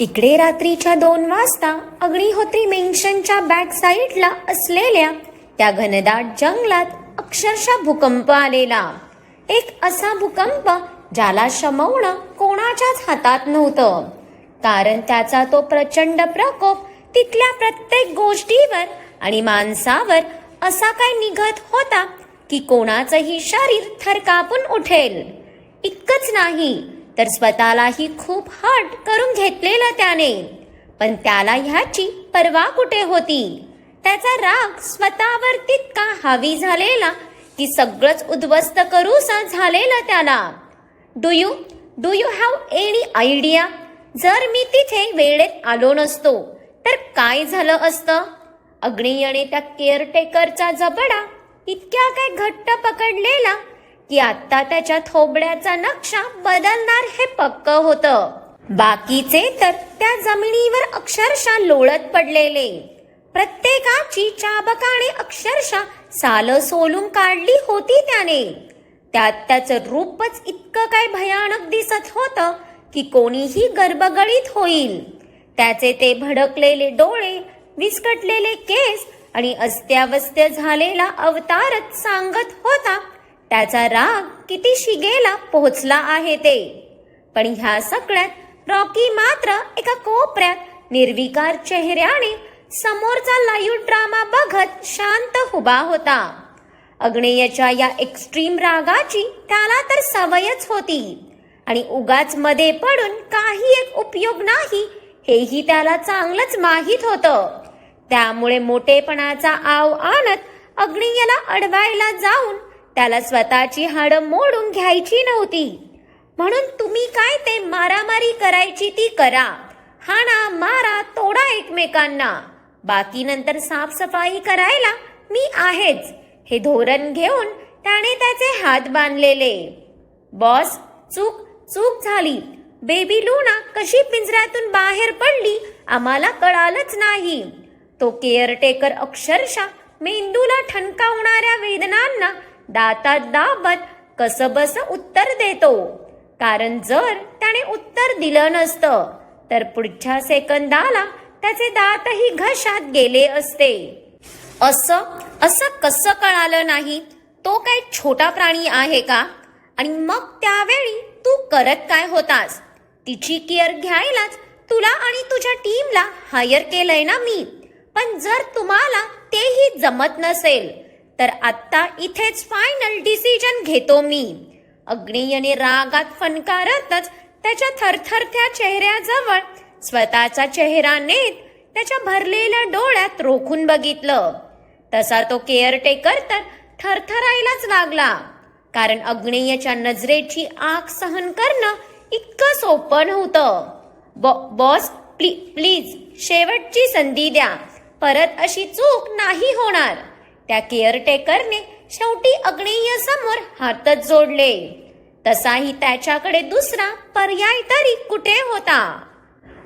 इकडे रात्रीच्या दोन वाजता अग्निहोत्री मेन्शनच्या बॅक साईडला असलेल्या त्या घनदाट जंगलात अक्षरशः भूकंप आलेला. एक असा भूकंप ज्याला शमवणं कोणाच्याच हातात नव्हतं. कारण त्याचा तो प्रचंड प्रकोप तिथल्या प्रत्येक गोष्टीवर आणि माणसावर असा काय निघत होता की कोणाचंही शरीर थरकापून उठेल. इतकंच नाही. तर स्वतःलाही खूप हट करून घेतलेलं त्याने. पण त्याला ह्याची पर्वा कुठे होती? त्याचा राग स्वतःवर तितका हावी झालेला की सगळंच उद्ध्वस्त करूसा झालेलं त्याला. Do you do you have any idea जर मी तिथे वेळेत आलो नसतो तर काय झालं असतं? अग्नियने त्या केअरटेकरचा जबडा इतक्या काय घट्ट पकडलेला की आता त्याच्या थोबड्याचा नक्षा बदलणार हे पक्क होतं. बाकीचे तर त्या जमिनीवर अक्षरशः लोळत पडलेले. प्रत्येकाची चाबकाने अक्षरशः साल सोलून काढली होती त्याने. त्यात त्याचं रूपच इतकं काय भयानक दिसत होतं की कोणीही गर्भगळीत होईल. त्याचे ते भडकलेले डोळे विस्कटलेले केस आणि अस्त्यावस्त्य झालेला अवतारच सांगत होता त्याचा राग किती शिगेला पोहोचला आहे ते. पण ह्या सगळ्यात रॉकी मात्र एका कोपऱ्यात निर्विकार चेहऱ्याने समोरचा लाईव्ह ड्रामा बघत शांत उभा होता. अग्नेयच्या या एक्स्ट्रीम रागाची त्याला तर सवयच होती आणि उगाच मध्ये पडून काही एक उपयोग नाही हेही त्याला चांगलंच माहीत होतं. त्यामुळे मोठेपणाचा आव आणत अग्नियाला अडवायला जाऊन त्याला स्वतःची हाडं मोडून घ्यायची नव्हती. म्हणून तुम्ही काय ते मारामारी करायची ती करा. हाणा मारा तोडा एकमेकांना. बाकी नंतर साफसफाई करायला मी आहेच. हे धोरण घेऊन त्याने त्याचे हात बांधलेले. बॉस चूक चूक झाली. बेबी लुना कशी पिंजऱ्यातून बाहेर पडली आम्हाला कळालंच नाही. तो केअरटेकर अक्षरशः मेंदूला ठणकावणाऱ्या वेदनांना दातात दाबत कसबस उत्तर देतो. कारण जर त्याने उत्तर दिलं नसतं तर पुढच्या सेकंदाला त्याचे दातही घशात गेले असते. असं असं कसं कळालं नाही? तो काय छोटा प्राणी आहे का? आणि मग त्यावेळी तू करत काय होतास? तिची केअर घ्यायलाच तुला आणि तुझ्या टीमला हायर केलंय ना मी. पण जर तुम्हाला तेही जमत नसेल तर आत्ता इथेच फायनल डिसिजन घेतो मी. अग्नियने रागात फणकारतच त्याच्या थरथरत्या चेहऱ्याजवळ स्वतःचा चेहरा नेत त्याच्या भरलेल्या डोळ्यात रोखून बघितलं. तसा तो केअरटेकर तर थरथरायलाच लागला. कारण अग्नेयच्या नजरेची आग सहन करणं इतकं सोपं नव्हतं. बॉ- बॉस प्ली प्लीज शेवटची संधी द्या. परत अशी चूक नाही होणार. त्या केअरटेकरने शेवटी अग्नेय समोर हातच जोडले. तसाही त्याच्याकडे दुसरा पर्याय तरी कुठे होता?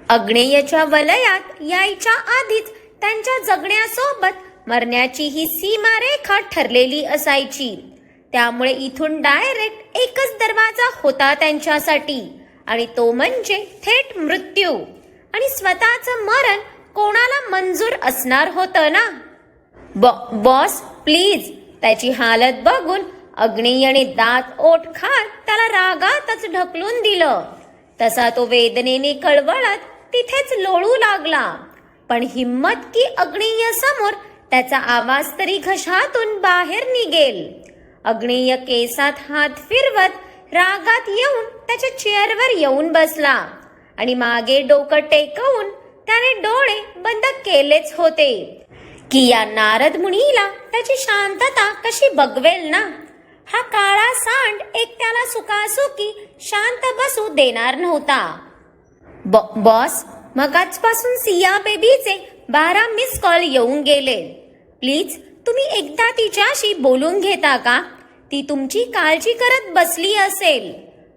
अग्नेयच्या वलयात यायच्या आधीच त्यांच्या जगण्यासोबत मरण्याची ही सीमारेखा ठरलेली असायची. त्यामुळे इथून डायरेक्ट एकच दरवाजा होता त्यांच्यासाठी आणि तो म्हणजे थेट मृत्यू. आणि स्वतःचं मरण कोणाला मंजूर असणार होतं ना? बॉस प्लीज त्याची हालत बघून अग्नेयने दात ओठ खात त्याला रागातच ढकलून दिलं. तसा तो वेदनेने कळवळत तिथेच लोळू लागला. पण हिम्मत की अग्नेय समोर त्याचा आवाज तरी घशातून बाहेर निघेल. अग्नेय केसात हात फिरवत रागात येऊन त्याच्या चेअरवर येऊन बसला आणि मागे डोकं टेकवून त्याने डोळे बंद केलेच होते. की या नारद मुनीला त्याची शांतता कशी बघवेल ना? हा काळा सांड एक त्याला सुखासुखी शांत बसू देणार नव्हता. ब- बॉस मग आजपासून सिया बेबीचे बारा मिस कॉल येऊन गेले. प्लीज तुम्ही एकदा तिच्याशी बोलून घेता का? ती तुमची काळजी करत बसली असेल.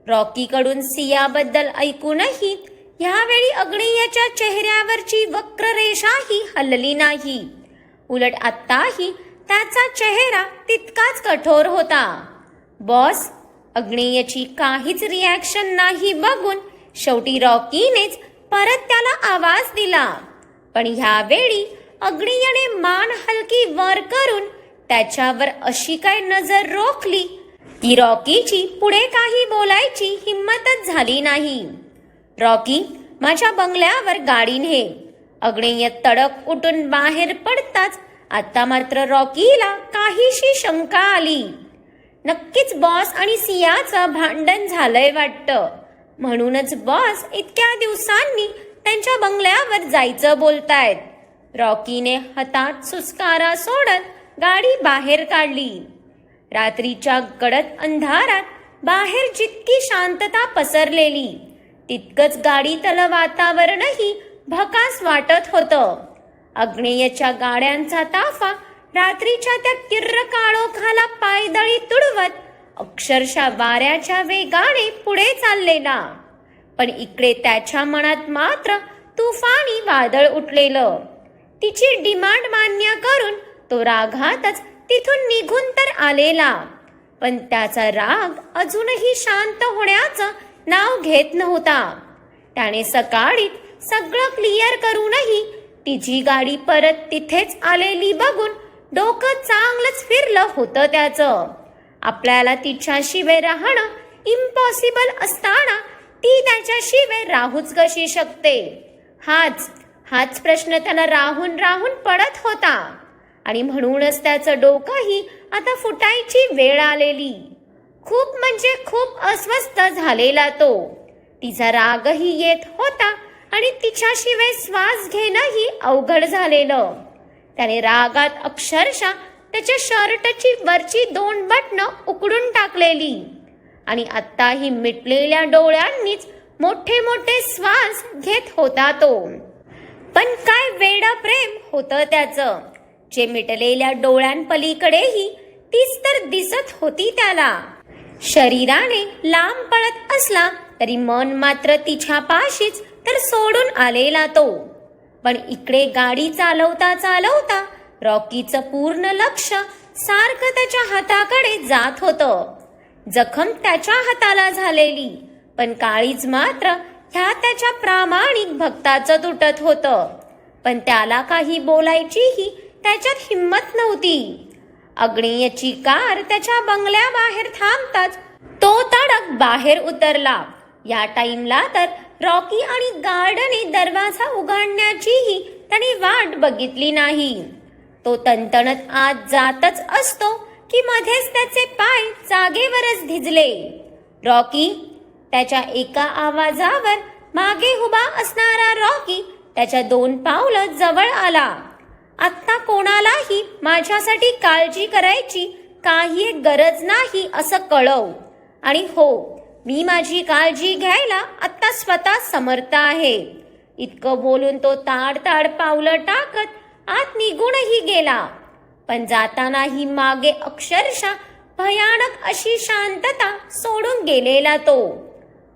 रॉकीकडून सियाबद्दल ऐकूनही यावेळी अग्नियाच्या चेहऱ्यावरची वक्ररेषाही हलली नाही. उलट आत्ताही त्याचा चेहरा तितकाच कठोर होता. बॉस अग्नेयची काहीच रिॲक्शन नाही बघून शेवटी रॉकीनेच परत त्याला आवाज दिला. पण ह्यावेळी अग्नियाने मान हलकी वर करून त्याच्यावर अशी काय नजर रोखली की रॉकीची पुढे काही बोलायची हिंमतच झाली नाही. रॉकी माझ्या बंगल्यावर गाडी ने. अग्नेय तडक उठून बाहेर पडताच आता मात्र रॉकीला काहीशी शंका आली. नक्कीच बॉस आणि सियाचं भांडण झालंय वाटतं. म्हणूनच बॉस इतक्या दिवसांनी त्यांच्या बंगल्यावर जायचं बोलतायत. रॉकीने हातात सुस्कारा सोडत गाडी बाहेर काढली. रात्रीच्या गडद अंधारात बाहेर जितकी शांतता पसरलेली तितकंच गाडीतलं वातावरणही भकास वाटत होतं. अग्नेयच्या गाड्यांचा ताफा रात्रीच्या त्या किर्र काळोखाला पायदळी तुडवत अक्षरशः वाऱ्याच्या वेगाने पुढे चाललेला पण इकडे त्याच्या मनात मात्र तुफानी वादळ उठलेलं. तिची डिमांड मान्य करून तो रागातच तिथून निघून तर आलेला. पण त्याचा राग अजूनही शांत होण्याचं नाव घेत नव्हता. त्याने सकाळी सगळं क्लिअर करूनही तिची गाडी परत तिथेच आलेली बघून डोकं चांगलंच फिरलं होतं त्याचं. आपल्याला तिच्याशिवाय राहणं इम्पॉसिबल असताना ती त्याच्याशिवाय राहूच कशी शकते? हाच हाच प्रश्न त्याला राहून राहून पडत होता. आणि म्हणूनच त्याचं डोकंही आता फुटायची वेळ आलेली. खूप म्हणजे खूप अस्वस्थ झालेला तो. तिचा रागही येत होता आणि तिच्याशिवाय श्वास घेणंही अवघड झालेलं. त्याने रागात अक्षरशः त्याच्या शर्टची वरची दोन बटणं उकडून टाकलेली. आणि आत्ताही मिटलेल्या डोळ्यांनीच मोठे मोठे श्वास घेत होता तो. पण काय वेड प्रेम होतं त्याचं? जे मिटलेल्या डोळ्यांपलीकडेही तीच तर दिसत होती त्याला. शरीराने लांब पळत असला तरी मन मात्र तिच्या पाशीच तर सोडून आलेला तो. पण इकडे गाडी चालवता चालवता रॉकीचं पूर्ण लक्ष सारखं त्याच्या हाताकडे जात होतं. जखम त्याच्या हाताला झालेली पण काळीज मात्र ह्या त्याच्या प्रामाणिक भक्ताचं तुटत होतं. पण त्याला काही बोलायचीही त्याच्यात हिंमत नव्हती. अग्नेयची कार त्याच्या बंगल्याबाहेर थांबताच तो तडक बाहेर उतरला. या टाइमला तर रॉकी आणि गार्डने दरवाजा उघडण्याचीही त्याने वाट बघितली नाही. तो तणतणत आत जातच असतो की मध्येच त्याचे पाय जागेवरच धिजले रॉकी त्याच्या एका आवाजावर मागे उभा असणारा रॉकी त्याच्या दोन पावलं जवळ आला. आत्ता कोणालाही माझ्यासाठी काळजी करायची काही गरज नाही असं कळव. आणि हो मी माझी काळजी घ्यायला आत्ता स्वतः समर्थ आहे. इतकं बोलून तो ताडताड पावलं टाकत आत निघूनही गेला. पण जातानाही मागे अक्षरशः भयानक अशी शांतता सोडून गेलेला तो.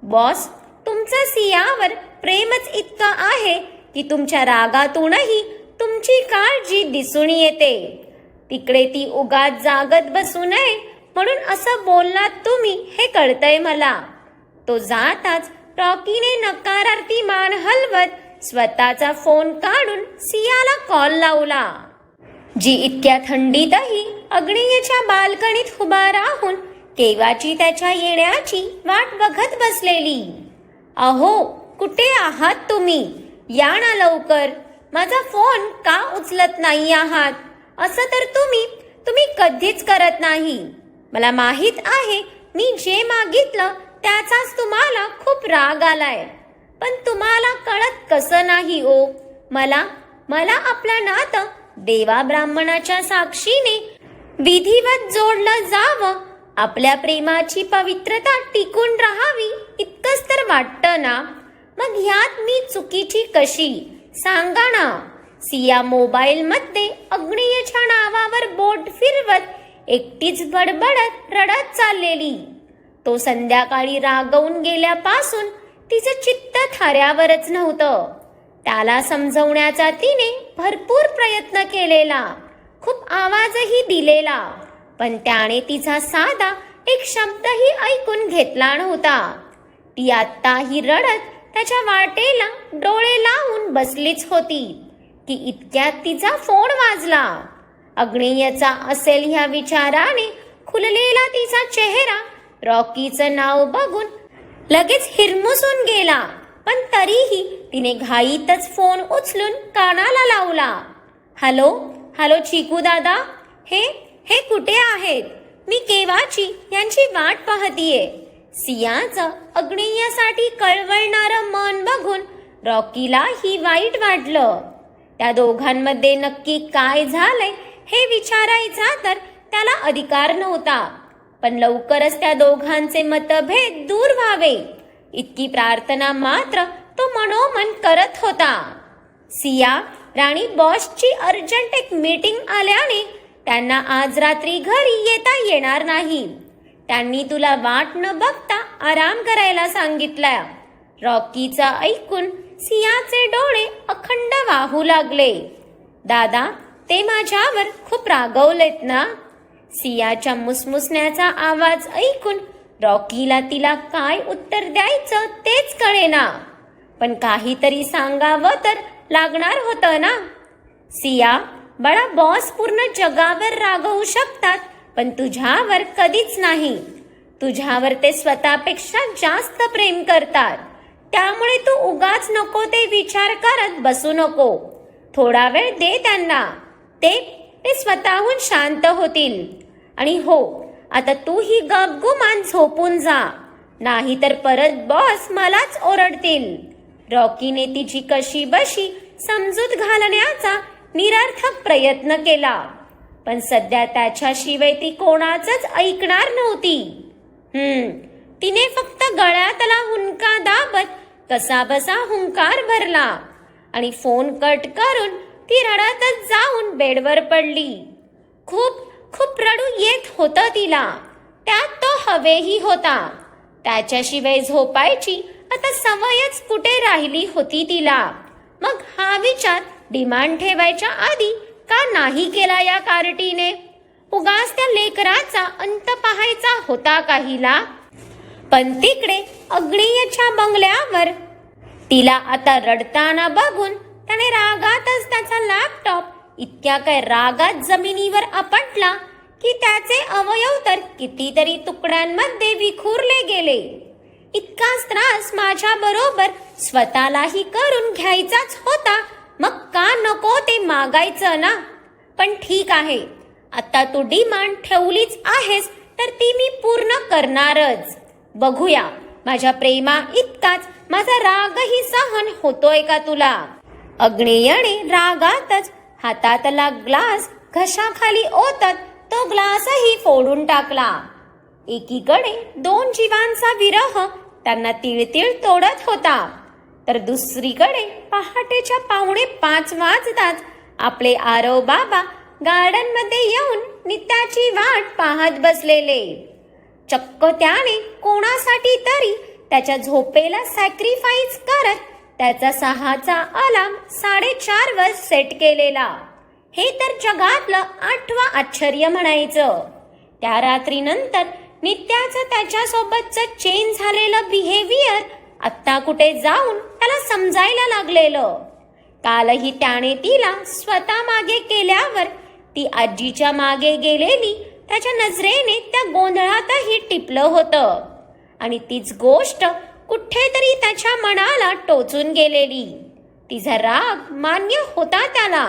बॉस तुमचं सियावर प्रेमच इतकं आहे की तुमच्या रागातूनही तुमची काळजी दिसून येते. तिकडे ती उगाच जागत बसू नये म्हणून असं बोललात तुम्ही हे कळतंय मला. तो जाताच रॉकीने नकारार्थी मान हलवत स्वतःचा फोन काढून सियाला कॉल लावला. जी इतक्या थंडीतही अग्नियेच्या बाल्कनीत उभा राहून केव्हाची त्याच्या येण्याची वाट बघत बसलेली. अहो कुठे आहात तुम्ही? या ना लवकर. माझा फोन का उचलत नाही आहात? असं तर तुम्ही तुम्ही कधीच करत नाही. मला माहीत आहे मी जे मागितलं त्याचाच तुम्हाला खूप राग आलाय. पण तुम्हाला कळत कसं नाही ओ मला मला आपलं नातं देवा ब्राह्मणाच्या साक्षीने विधिवत जोडलं जावं. आपल्या प्रेमाची पवित्रता टिकून राहावी इतकंच तर वाटतं ना? मग ह्यात मी चुकीची कशी? सांगा ना. सिया मोबाईल मध्ये अग्नियच्या नावावर बोट फिरवत एकटीच बडबडत रडत चाललेली. तो संध्याकाळी रागवून गेल्यापासून तिचं चित्त थाऱ्यावरच नव्हतं. त्याला समजवण्याचा तिने भरपूर प्रयत्न केलेला. खूप आवाजही दिलेला. पण त्याने तिचा साधा एक शब्दही ऐकून घेतला नव्हता. ती आत्ताही रडत त्याच्या वाटेला डोळे लावून बसलीच होती. की इतक्यात तिचा फोन वाजला. अग्नेयचा असेल ह्या विचाराने खुललेला तिचा चेहरा. रॉकीचं नाव बघून लगेच हिरमुसून गेला. पण तरीही तिने घाईतच फोन उचलून कानाला लावला. हॅलो हॅलो चिकू दादा. हे हे कुठे आहेत? मी केव्हाची यांची वाट पाहतीये. सियाचं अग्नेयासाठी कळवळणारं मन बघून रॉकीला ही वाईट वाटलं. त्या दोघांमध्ये नक्की काय झालंय हे विचारायचा तर त्याला अधिकार नव्हता. पण लवकरच त्या दोघांचे मतभेद दूर व्हावे. इतकी प्रार्थना मात्र तो मनोमन करत होता. सिया राणी बॉसची अर्जंट एक मीटिंग आल्याने त्यांना आज रात्री घरी येता येणार नाही. त्यांनी तुला वाट न बघता आराम करायला सांगितलं. रॉकीचा ऐकून सियाचे डोळे अखंड वाहू लागले. दादा ते माझ्यावर खूप रागवलेत ना. सियाच्या मुसमुसण्याचा आवाज ऐकून रॉकीला तिला काय उत्तर द्यायचं तेच कळेना. पण काहीतरी सांगावं तर लागणार होतं ना. सिया बळा बॉस पूर्ण जगावर रागवू शकतात पण तुझ्यावर कधीच नाही. तुझ्यावर ते स्वतःपेक्षा जास्त प्रेम करतात. त्यामुळे तू उगाच नको ते विचार करत बसू नको. थोडा वेळ दे त्यांना. ते ते स्वतःहून शांत होतील. आणि हो आता तू ही गपगुमान झोपून जा. नाहीतर परत बॉस मलाच ओरडतील. रॉकीने तिची कशी बशी समजूत घालण्याचा निरर्थक प्रयत्न केला. पण सध्या त्याच्याशिवाय ती कोणाचंच ऐकणार नव्हती. हम्म तिने फक्त गळ्यातला हुंका दाबत कसा बसा हुंकार भरला. आणि फोन कट करून ती रडतच जाऊन बेडवर पडली. खूप खूप रडू येत होतं तिला. त्यात तो हवेही होता. त्याच्याशिवाय झोपायची आता सवयच कुठे राहिली होती तिला? मग हा विचार डिमांड ठेवायच्या आधी का नाही केला या कार्टीने? उगाच त्या लेकराचा अंत पाहायचा होता काहीला. पण तिकडे अग्नियच्या बंगल्यावर तिला आता रडताना बघून त्याने रागातच त्याचा लॅपटॉप इतक्या काय रागात जमिनीवर आपटला की त्याचे अवयव तर कितीतरी तुकड्यांमध्ये विखुरले गेले. इतकाच त्रास माझ्या बरोबर स्वतःलाही करून घ्यायचाच होता. मग का नको ते मागायचं ना? पण ठीक आहे. आता तू डिमांड ठेवलीच आहेस तर ती मी पूर्ण करणारच. बघूया माझ्या प्रेमा इतकाच. माझा रागही सहन होतोय का तुला? अग्नेयाने रागातच. हातातला ग्लास घशाखाली ओतत तो ग्लासही फोडून टाकला. एकीकडे दोन जीवांचा विरह त्यांना तिळतिळ तोडत होता. तर दुसरीकडे पहाटेच्या पावणे पाच वाजताच आपले आरव बाबा गार्डनमध्ये येऊन नित्याची वाट पाहत बसलेले. चक्क त्याने कोणासाठी तरी त्याच्या झोपेला सॅक्रिफाईस करत त्याचा सहाचा अलार्म साडेचार वर सेट केलेला. हे तर जगातलं आठवं आश्चर्य म्हणायचं. त्या रात्रीनंतर नित्याचं त्याच्यासोबतचं चेंज झालेलं बिहेवियर आत्ता कुठे जाऊन त्याला समजायला लागलेलं. कालही त्याने तिला स्वतः मागे केल्यावर ती आजीच्या मागे गेलेली त्याच्या नजरेने त्या गोंधळातही टिपलं होतं. आणि तीच गोष्ट कुठेतरी त्याच्या मनाला टोचून गेलेली. तिचा राग मान्य होता त्याला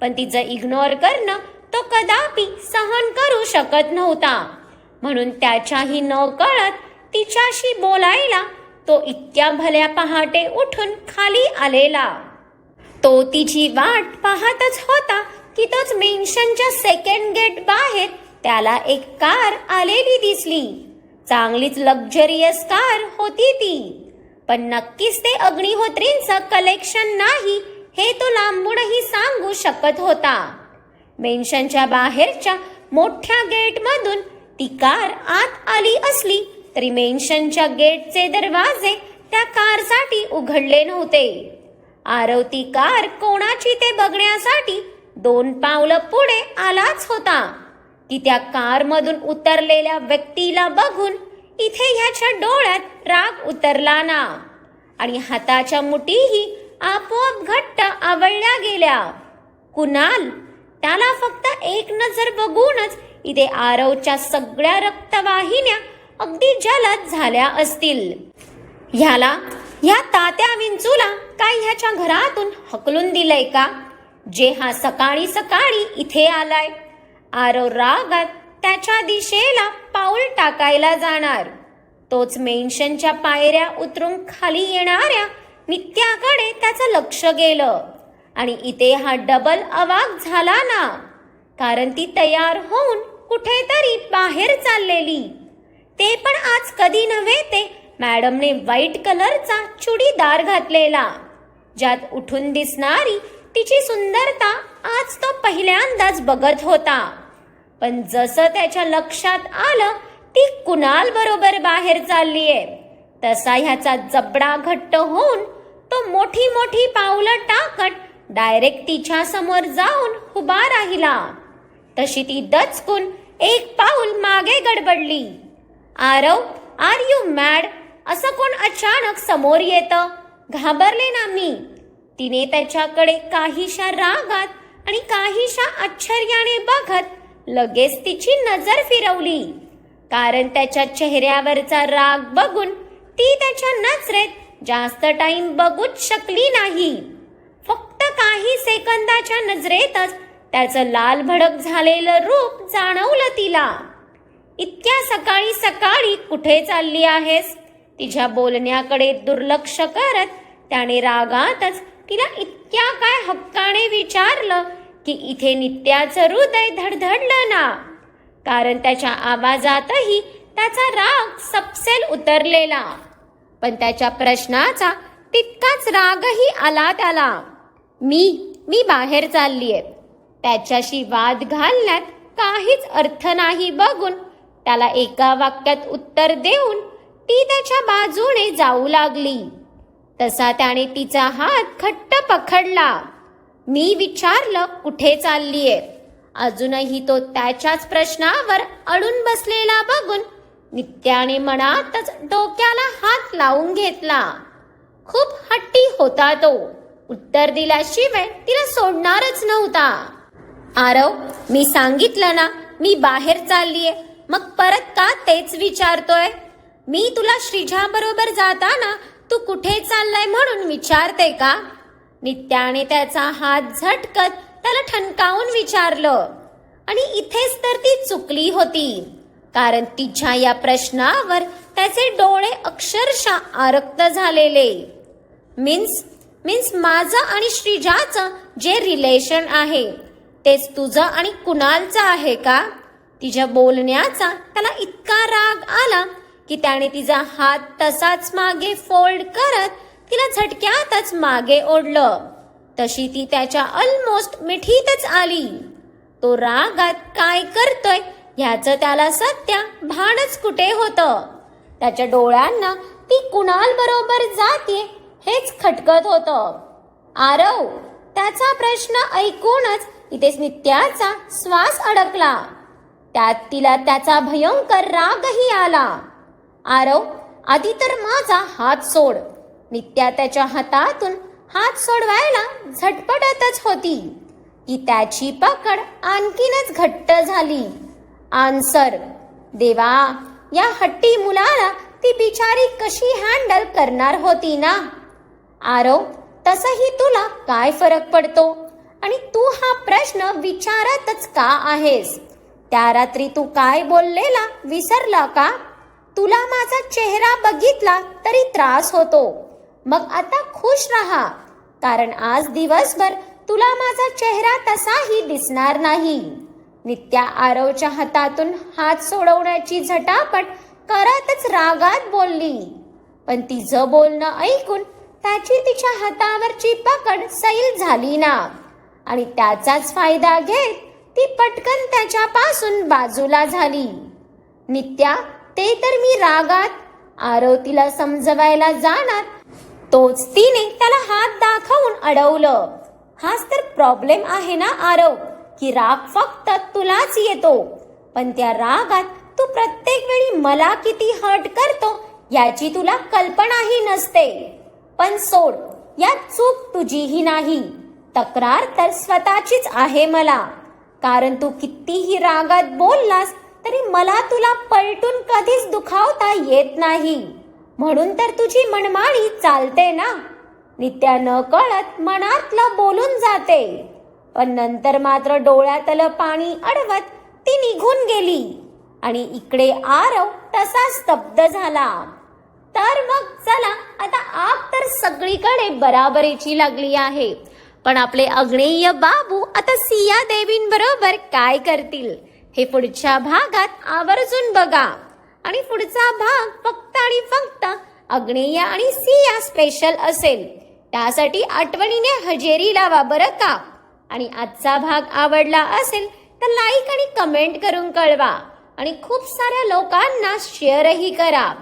पण तिचं इग्नोर करणं तो कदापि सहन करू शकत नव्हता. म्हणून त्याच्याही न कळत तिच्याशी बोलायला तो इतक्या भल्या पहाटे उठून खाली आलेला. तो तिची वाट पाहतच होता की तोच मेन्शनच्या सेकंड गेट बाहेर त्याला एक कार आलेली दिसली. चांगलीच लक्झरियस कार होती ती. पण नक्कीच ते अग्निहोत्रींचं कलेक्शन नाही हे तो लांबूनही सांगू शकत होता. मेन्शनच्या बाहेरच्या मोठ्या गेटमधून ती कार आत आली असली तरी मेन्शनच्या गेटचे दरवाजे त्या कारसाठी उघडले नव्हते. आरवती कार कोणाची ते बघण्यासाठी दोन पावलं पुढे आलाच होता. की त्या कारमधून उतरलेल्या व्यक्तीला बघून इथे ह्याच्या डोळ्यात राग उतरला ना. आणि हाताच्या मुठीही आपोआप घट्ट आवळल्या गेल्या. कुणाल त्याला फक्त एक नजर बघूनच इथे आरवच्या सगळ्या रक्तवाहिन्या अगदी जलद झाल्या असतील. ह्याला ह्या तात्या विंचूला काय ह्याच्या घरातून हकलून दिलंय का? जे हा सकाळी सकाळी इथे आलाय. आरव रागात त्याच्या दिशेला पाऊल टाकायला जाणार. तोच मेन्शनच्या पायऱ्या उतरून खाली येणाऱ्या नित्याकडे त्याचं लक्ष गेलं. आणि इथे हा डबल अवाक झाला ना. कारण ती तयार होऊन कुठेतरी बाहेर चाललेली. ते पण आज कधी नव्हे ते मॅडमने व्हाईट कलरचा चुडीदार घातलेला. ज्यात उठून दिसणारी तिची सुंदरता आज तो पहिल्यांदाच बघत होता. पण जसं त्याच्या लक्षात आलं ती कुणाल बरोबर बाहेर चाललीये. तसा ह्याचा जबडा घट्ट होऊन तो मोठी मोठी पावलं टाकत डायरेक्ट तिच्या समोर जाऊन उभा राहिला. तशी ती दचकून एक पाऊल मागे गडबडली. Aarav are you mad? असं कोण अचानक समोर येतं? घाबरले ना मी. तिने त्याच्याकडे काहीशा रागात आणि काहीशा आश्चर्याने बघत लगेच तिची नजर फिरवली. कारण त्याच्या चेहऱ्यावरचा राग बघून ती त्याच्या नजरेत जास्त टाइम बघूच शकली नाही. फक्त काही सेकंदाच्या नजरेतच त्याचं लाल भडक झालेलं रूप जाणवलं तिला. इतक्या सकाळी सकाळी कुठे चालली आहेस? तिच्या बोलण्याकडे दुर्लक्ष करत त्याने रागातच तिला इतक्या काय हक्काने विचारलं की इथे नित्याचं हृदय धडधडलं ना. कारण त्याच्या आवाजातही त्याचा राग सपसेल उतरलेला. पण त्याच्या प्रश्नाचा तितकाच रागही आला त्याला. मी मी बाहेर चाललीये. त्याच्याशी वाद घालण्यात काहीच अर्थ नाही बघून त्याला एका वाक्यात उत्तर देऊन ती त्याच्या बाजूने जाऊ लागली. तसा त्याने तिचा हात घट्ट पकडला. मी विचारलं कुठे चाललीये? अजूनही तो त्याच्याच प्रश्नावर अडून बसलेला बघून नित्याने मनातच डोक्याला हात लावून घेतला. खूप हट्टी होता तो. उत्तर दिल्याशिवाय तिला सोडणारच नव्हता. आरव मी सांगितलं ना मी बाहेर चाललीये. मग परत का तेच विचारतोय? मी तुला श्रीजा बरोबर जाताना तू कुठे चाललाय म्हणून विचारते का? नित्याने त्याचा हात झटकत त्याला ठणकावून विचारलं. आणि इथेच तर ती चुकली होती. कारण तिच्या या प्रश्नावर त्याचे डोळे अक्षरशः आरक्त झालेले. मीन्स मीन्स माझं आणि श्रीजाचं जे रिलेशन आहे तेच तुझं आणि कुणालचं आहे का? तिच्या बोलण्याचा त्याला इतका राग आला की त्याने तिचा हात तसाच मागे फोल्ड करत तिला झटक्यातच मागे ओढलं. तशी ती त्याच्या ऑलमोस्ट मिठीतच आली. तो रागात काय करतोय ह्याचं त्याला सध्या भानच कुठे होतं? त्याच्या डोळ्यांना ती कुणाल बरोबर जाते हेच खटकत होतं. आरव त्याचा प्रश्न ऐकूनच इथेच नित्याचा श्वास अडकला. त्यात तिला त्याचा भयंकर रागही आला. आरव आधी तर माझा हात सोड. नित्या त्याच्या हातातून हात सोडवायला झटपटतच होती. की त्याची पकड आणखीनच घट्ट झाली. आन्सर देवा या हट्टी मुलाला ती बिचारी कशी हँडल करणार होती ना? आरव तसही तुला काय फरक पडतो? आणि तू हा प्रश्न विचारतच का आहेस? त्या रात्री तू काय बोललेला विसरला का? तुला माझा चेहरा बघितला तरी त्रास होतो. मग आता खुश राहा. कारण आज दिवसभर तुला माझा चेहरा तसाही दिसणार नाही. नित्या आरवच्या हातातून हात सोडवण्याची झटापट करतच रागात बोलली. पण तिचं बोलणं ऐकून त्याची तिच्या हातावरची पकड सैल झाली ना. आणि त्याचाच फायदा घेत ती पटकन त्याच्यापासून बाजूला झाली. नित्या ते तर मी रागात. आरव तिला समजवायला जाणार. तोच तिने त्याला हात दाखवून अडवलं. हाच तर प्रॉब्लेम आहे ना आरव की राग फक्त तुलाच येतो. पण त्या रागात तू प्रत्येक वेळी मला किती हर्ट करतो याची तुला कल्पनाही नसते. पण सोड यात चूक तुझीही नाही. तक्रार तर स्वतःचीच आहे मला. कारण तू कितीही रागात बोललास तरी मला तुला पलटून कधीच दुखावता येत नाही. म्हणून तर तुझी मनमाळी चालते ना? नित्या न कळत मनातलं बोलून जाते. पण नंतर मात्र डोळ्यातलं पाणी अडवत ती निघून गेली. आणि इकडे आरव तसा स्तब्ध झाला. तर मग चला आता आग तर सगळीकडे बराबरीची लागली आहे. पण आपले अग्नेय बाबू आता सिया देवींबरोबर काय करतील? हे पुढच्या भागात आवर्जून बघा. आणि पुढचा भाग फक्त आणि फक्त अग्नेय आणि सिया स्पेशल असेल. त्यासाठी आठवणीने हजेरी लावा बरं का? आणि आजचा भाग आवडला असेल तर लाईक आणि कमेंट करून कळवा. आणि खूप साऱ्या लोकांना शेअरही करा.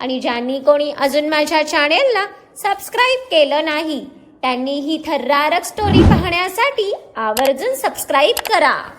आणि ज्यांनी कोणी अजून माझ्या चॅनेलला सबस्क्राईब केलं नाही त्यांनी ही थर्रारक स्टोरी पाहण्यासाठी आवर्जून सबस्क्राईब करा.